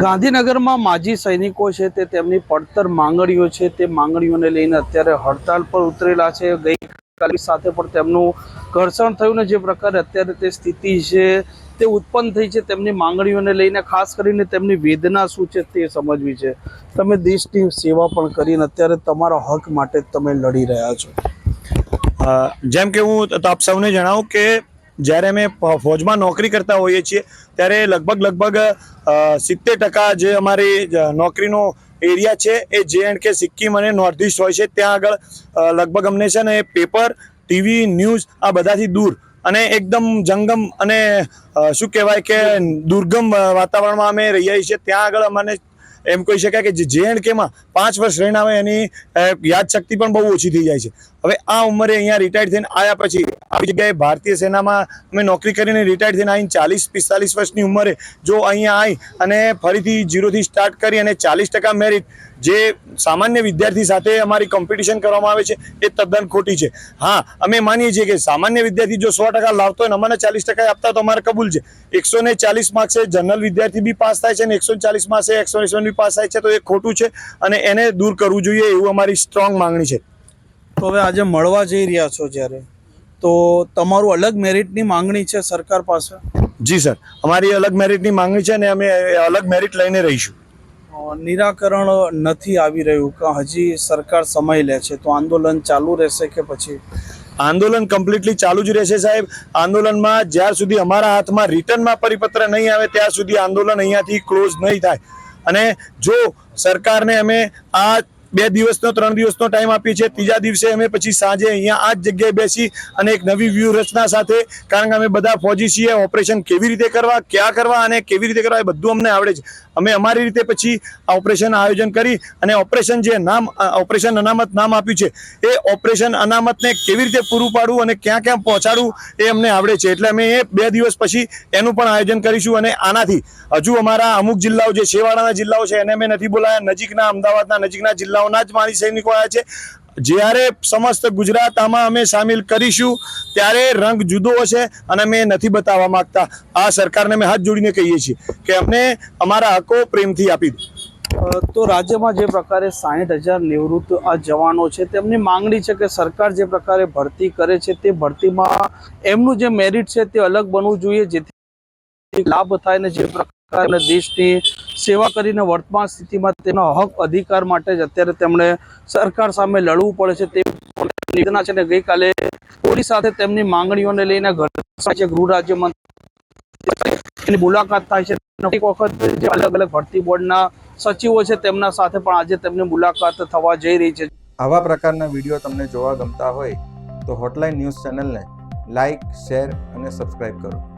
ગાંધીનગરમાં માજી સૈનિકો છે તે તેમની પડતર માંગણીઓ છે તે માંગણીઓને લઈને અત્યારે હડતાલ પર ઉતરેલા છે. ગઈકાલે સાથે પણ તેમનું ઘર્ષણ થયું ને જે પ્રકારે અત્યારે તે સ્થિતિ છે તે ઉત્પન્ન થઈ છે તેમની માંગણીઓને લઈને ખાસ કરીને તેમની વેદના શું છે તે સમજવી છે. તમે દેશની સેવા પણ કરીને અત્યારે તમારા હક માટે તમે લડી રહ્યા છો. જેમ કે હું તો આપ સૌને જણાવું કે જ્યારે અમે ફોજમાં નોકરી કરતા હોઈએ છીએ, ત્યારે લગભગ લગભગ સિત્તેર ટકા જે અમારી નોકરીનો એરિયા છે એ જે એન્ડ કે સિક્કિમ અને નોર્થ ઇસ્ટ હોય છે, ત્યાં આગળ લગભગ અમને છે ને પેપર, ટીવી, ન્યૂઝ આ બધાથી દૂર અને એકદમ જંગમ અને શું કહેવાય કે દુર્ગમ વાતાવરણમાં અમે રહીએ છીએ, ત્યાં આગળ અમને એમ કહી શકાય કે જે એન્ડ કેમાં પાંચ વર્ષ રહીને આવે એની યાદશક્તિ પણ બહુ ઓછી થઈ જાય છે. હવે આ ઉંમરે અહીંયા રિટાયર્ડ થઈને આવ્યા પછી આવી જગ્યાએ ભારતીય સેનામાં અમે નોકરી કરીને રિટાયર્ડ થઈને આવીને ચાલીસ પિસ્તાલીસ વર્ષની ઉંમરે જો અહીંયા આવી અને ફરીથી જીરોથી સ્ટાર્ટ કરી અને ચાલીસ ટકા મેરિટ જે સામાન્ય વિદ્યાર્થી સાથે અમારી કોમ્પિટિશન કરવામાં આવે છે, એ તદ્દન ખોટી છે. હા, અમે માનીએ છીએ કે સામાન્ય વિદ્યાર્થી જો સો ટકા લાવતો હોય અમારે ચાલીસ ટકા આપતા તો અમારે કબૂલ છે. એકસો ને ચાલીસ માર્ક્સે જનરલ વિદ્યાર્થી બી પાસ થાય છે અને એકસો ચાલીસ માર્ક્સે એકસો બી પાસ થાય છે, તો એ ખોટું છે અને એને દૂર કરવું જોઈએ એવું અમારી સ્ટ્રોંગ માંગણી છે. તો હવે આજે મળવા જઈ રહ્યા છો જ્યારે. તો તમારું અલગ મેરિટની માંગણી છે સરકાર પાસે? જી સર. અમારી અલગ મેરિટની માંગણી છે અને અમે અલગ મેરિટ લઈને રહીશું. નિરાકરણ નથી આવી રહ્યું કે હજી સરકાર સમય લે છે. તો આંદોલન ચાલુ રહેશે કે પછી? આંદોલન કમ્પ્લીટલી ચાલુ જ રહેશે સાહેબ. આંદોલનમાં જ્યાર સુધી અમારા હાથમાં રિટર્નમાં પરિપત્ર નહીં આવે ત્યાં સુધી આંદોલન અહીંયાથી ક્લોઝ નહીં થાય. અને જો સરકારને અમે આ બે દિવસનો, ત્રણ દિવસનો ટાઈમ આપીએ છીએ. ત્રીજા દિવસે અમે પછી સાંજે અહીંયા આ જ જગ્યાએ બેસી અને એક નવી વ્યૂહરચના સાથે, કારણ કે અમે બધા ફોજી છીએ, ઓપરેશન કેવી રીતે કરવા, ક્યાં કરવા અને કેવી રીતે કરવા એ બધું અમને આવડે છે. અમે અમારી રીતે પછી આ ઓપરેશન આયોજન કરી અને ઓપરેશન જે નામ ઓપરેશન અનામત નામ આપ્યું છે, એ ઓપરેશન અનામતને કેવી રીતે પૂરું પાડવું અને ક્યાં ક્યાં પહોંચાડવું એ અમને આવડે છે. એટલે અમે એ બે દિવસ પછી એનું પણ આયોજન કરીશું અને આનાથી હજુ અમારા અમુક જિલ્લાઓ જે, છેવાડાના જિલ્લાઓ છે, એને અમે નથી બોલાયા. નજીકના અમદાવાદના નજીકના જિલ્લાઓના જ મારી સૈનિકો આવ્યા છે. જ્યારે સમસ્ત ગુજરાત આમાં અમે સામેલ કરીશું, ત્યારે રંગ જુદો હશે અને અમે નથી બતાવવા માંગતા. આ સરકારને અમે હાથ જોડીને કહીએ છીએ કે અમને અમારા હકો પ્રેમથી આપી દો. તો રાજ્યમાં જે પ્રકારે સાહીઠ હજાર નિવૃત્ત આ જવાનો છે, તેમની માંગણી છે કે સરકાર જે પ્રકારે ભરતી કરે છે, તે ભરતીમાં એમનું જે મેરિટ છે, તે અલગ બનવું જોઈએ, જેથી લાભ થાય ને જે પ્રકારે દેશની સેવા કરીને વર્તમાન સ્થિતિમાં તેના હક અધિકાર માટે જ અત્યારે તેમણે સરકાર સામે લડવું પડે છે તે નિવેદના છે ને ગઈકાલે પોલીસ સાથે તેમની માંગણીઓને લઈને ઘર ગૃહ રાજ્યમંત્રી એની મુલાકાત થાય છે. વખત જે અલગ અલગ ભરતી બોર્ડના સચિવો છે તેમના સાથે પણ આજે તેમની મુલાકાત થવા જઈ રહી છે. આવા પ્રકારના વીડિયો તમને જોવા ગમતા હોય તો હોટલાઇન ન્યૂઝ ચેનલને લાઇક શેર અને સબસ્ક્રાઇબ કરો.